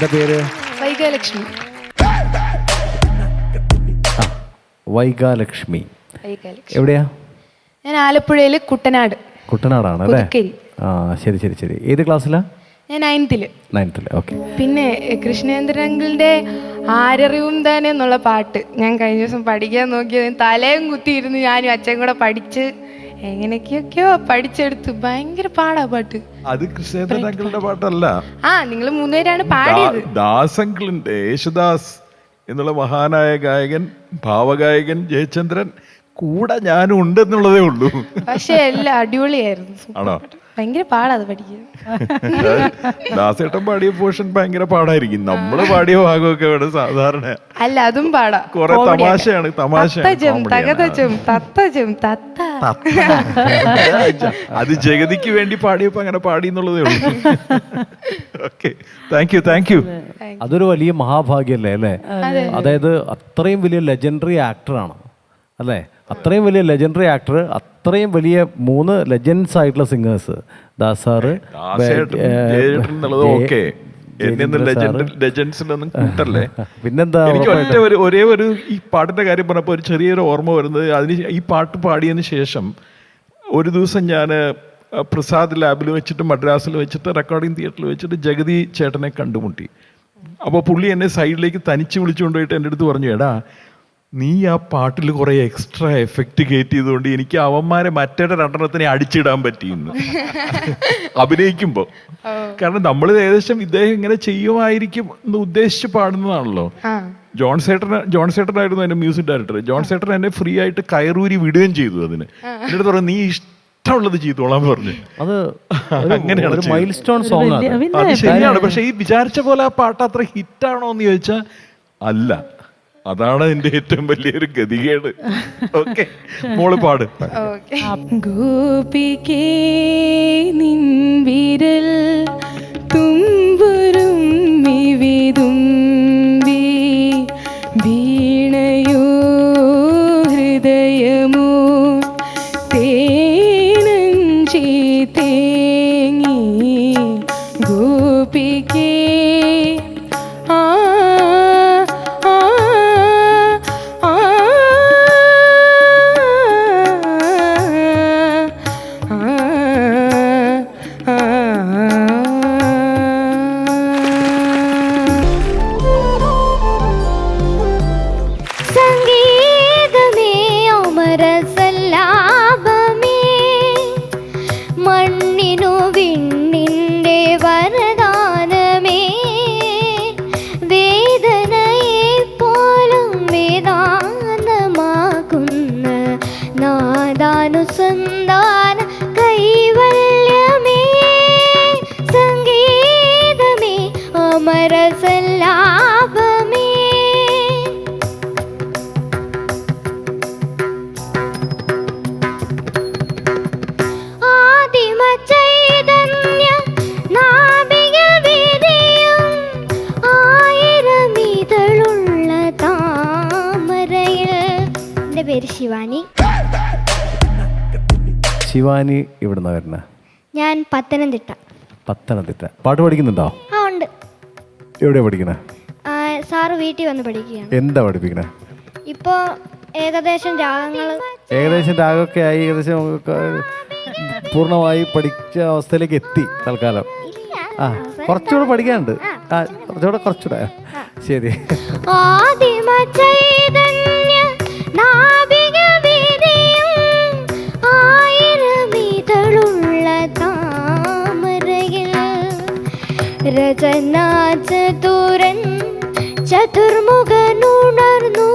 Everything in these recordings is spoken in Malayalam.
എന്താ പേര്? വൈകാലക്ഷ്മി വൈകാലക്ഷ്മി എവിടെയാ? ഞാൻ ആലപ്പുഴയിൽ കുട്ടനാട്. കുട്ടനാടാണ് അല്ലേ? ആ ശരി ശരി ശരി. ഏത് ക്ലാസ്സിലാ? ഞാൻ നയൻത്തിൽ നയൻത്തിൽ ഓക്കെ പിന്നെ കൃഷ്ണേന്ദ്രൻ അങ്കിളിന്റെ ആരറിവും തന്നെ എന്നുള്ള പാട്ട് ഞാൻ കഴിഞ്ഞ ദിവസം പഠിക്കാൻ നോക്കിയത് തലയും കുത്തിയിരുന്ന് ഞാനും അച്ഛൻ കൂടെ പഠിച്ച് എങ്ങനെയൊക്കെയൊക്കെയോ പഠിച്ചെടുത്തു. ഭയങ്കര പാടാ പാട്ട്. അത് കൃഷ്ണേന്ദ്രൻ അങ്കിളുടെ പാട്ടല്ല. ആ നിങ്ങൾ മൂന്നുപേരാണ് പാടിയത്. ദാസങ്കിളിന്റെ യേശുദാസ് എന്നുള്ള മഹാനായ ഗായകൻ ഭാവഗായകൻ ജയചന്ദ്രൻ കൂടെ ഞാനും ഉണ്ടെന്നുള്ളതേ ഉള്ളൂ. പക്ഷെ എല്ലാം അടിപൊളിയായിരുന്നു. ആണോ? പാട്ട്. ഭയങ്കര പാടാ അത് പഠിക്കാൻ. ദാസേട്ടൻ പാടിയ പോർഷൻ ഭയങ്കര പാടായിരിക്കും. നമ്മൾ പാടിയ ഭാഗമൊക്കെ ഇവിടെ സാധാരണ അല്ല അതും പാടാ. കുറെ തമാശയാണ് തത്ത. അത് ജഗതിക്ക് വേണ്ടി പാടിയപ്പോ അങ്ങനെ പാടി എന്നുള്ളതേ ഉള്ളൂ. Okay thank you thank you അതൊരു വലിയ മഹാഭാഗ്യല്ലേ അല്ലേ? അതായത് അത്രയും വലിയ ലെജൻഡറി ആക്ടറാണ് അല്ലേ? അത്രയും വലിയ ലെജൻഡറി ആക്ടർ അത്രയും വലിയ മൂന്ന് ലെജൻസ് ആയിട്ടുള്ള സിംഗേഴ്സ് ദാസാറ് പിന്നെന്താ എനിക്ക് ഒറ്റ ഒരു ഒരേ ഒരു ഈ പാട്ടിന്റെ കാര്യം പറഞ്ഞപ്പോൾ ഒരു ചെറിയൊരു ഓർമ്മ വരുന്നത് അതിന് ഈ പാട്ട് പാടിയതിന് ശേഷം ഒരു ദിവസം ഞാൻ പ്രസാദ് ലാബിൽ വെച്ചിട്ട് മദ്രാസിൽ വെച്ചിട്ട് റെക്കോർഡിംഗ് തിയേറ്ററിൽ വെച്ചിട്ട് ജഗതി ചേട്ടനെ കണ്ടുമുട്ടി. അപ്പോൾ പുള്ളി എന്നെ സൈഡിലേക്ക് തനിച്ച് വിളിച്ചുകൊണ്ടുപോയിട്ട് എന്റെ അടുത്ത് പറഞ്ഞു എടാ നീ ആ പാട്ടിൽ കുറെ എക്സ്ട്രാ എഫക്റ്റ് കയറ്റി ചെയ്തുകൊണ്ട് എനിക്ക് അവന്മാരെ മറ്റേ രണ്ടെണ്ണത്തിനെ അടിച്ചിടാൻ പറ്റിയെന്ന്. അഭിനയിക്കുമ്പോൾ കാരണം നമ്മൾ ഏകദേശം ഇദ്ദേഹം ഇങ്ങനെ ചെയ്യുമായിരിക്കും എന്ന് ഉദ്ദേശിച്ച് പാടുന്നതാണല്ലോ. ജോൺ സേട്ടൻ ജോൺ സേട്ടനായിരുന്നു എന്റെ മ്യൂസിക് ഡയറക്ടർ ജോൺ സേട്ടൻ എന്നെ ഫ്രീ ആയിട്ട് കയറൂരി വിടുകയും ചെയ്തു അതിന്. എന്നിട്ട് പറഞ്ഞു നീ ഇഷ്ടമുള്ളത് ചെയ്തോളാൻ പറഞ്ഞു. അത് ഒരു- അങ്ങനെയാണ്. മൈൽ സ്റ്റോൺ സോങ് ആണ് അത്. ശരിയാണ്. പക്ഷെ ഈ വിചാരിച്ച പോലെ ആ പാട്ട് അത്ര ഹിറ്റാണോ എന്ന് ചോദിച്ചാൽ അല്ല. അതാണ് എന്റെ ഏറ്റവും വലിയൊരു ഗതികേട്. ഓക്കെ മോൾ പാട്. ഓക്കെ ഗോപികേ നിൻ വിരൽ തുമ്പുരും മിവിതുമ്പി വീണയോ ഹൃദയമോ തേനഞ്ചി തേങ്ങി. ഗോപികേ ശിവാനി. ശിവാനി ഇവിടുന്ന് വരുന്ന? ഞാൻ പത്തനംതിട്ട. പത്തനംതിട്ട. പാട്ട് പഠിക്കുന്നുണ്ടോ? ആ ഉണ്ട്. എവിടെയാ പഠിക്കണേ? സാറ് വീട്ടിൽ വന്ന് പഠിക്കുകയാണ്. എന്താ പഠിപ്പിക്കണേ? ഇപ്പോ ഏകദേശം രാഗങ്ങൾ ഏകദേശം രാഗമൊക്കെ ആയി ഏകദേശം പൂർണമായി പഠിച്ച അവസ്ഥയിലേക്ക് എത്തി തൽക്കാലം. ആ കുറച്ചുകൂടെ പഠിക്കാനുണ്ട്. ആ കുറച്ചുകൂടെ കുറച്ചുകൂടെ. ശരി. ആദിമ രചനാ ചതുരൻ ചതുർമുഖനുണർന്നു.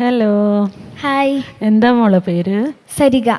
ഹലോ ഹായ് എന്താ മോളെ പേര്? സരിക